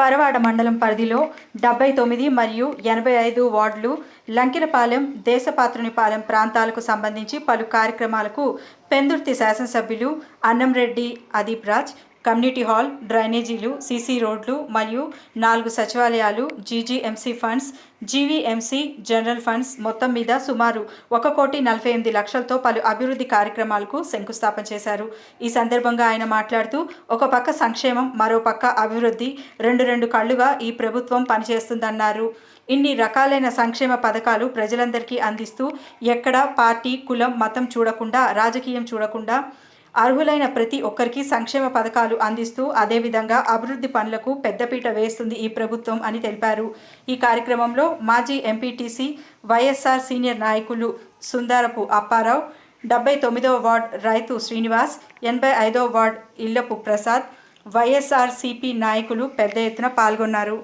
పరవాడ మండలం పరిధిలో డెబ్బై తొమ్మిది మరియు ఎనభై ఐదు వార్డులు లంకినపాలెం దేశపాత్రునిపాలెం ప్రాంతాలకు సంబంధించి పలు కార్యక్రమాలకు పెందుర్తి శాసనసభ్యులు అన్నంరెడ్డి అదీప్ రాజ్ కమ్యూనిటీ హాల్ డ్రైనేజీలు సీసీ రోడ్లు మరియు నాలుగు సచివాలయాలు GGMC funds GVMC general funds మొత్తం మీద సుమారు ఒక కోటి నలభై ఎనిమిది లక్షలతో పలు అభివృద్ధి కార్యక్రమాలకు శంకుస్థాపన చేశారు. ఈ సందర్భంగా ఆయన మాట్లాడుతూ ఒక పక్క సంక్షేమం మరో పక్క అభివృద్ధి రెండు రెండు కళ్ళుగా ఈ ప్రభుత్వం పనిచేస్తుందన్నారు. ఇన్ని రకాలైన సంక్షేమ పథకాలు ప్రజలందరికీ అందిస్తూ ఎక్కడ పార్టీ కులం మతం చూడకుండా రాజకీయం చూడకుండా అర్హులైన ప్రతి ఒక్కరికి సంక్షేమ పథకాలు అందిస్తూ అదేవిధంగా అభివృద్ధి పనులకు పెద్దపీట వేస్తుంది ఈ ప్రభుత్వం అని తెలిపారు. ఈ కార్యక్రమంలో మాజీ ఎంపీటీసీ వైఎస్ఆర్ సీనియర్ నాయకులు సుందరపు అప్పారావు డెబ్బై తొమ్మిదవ వార్డ్ రైతు శ్రీనివాస్ ఎనభై ఐదవ ward Illapu Prasad YSR CP నాయకులు పెద్ద ఎత్తున పాల్గొన్నారు.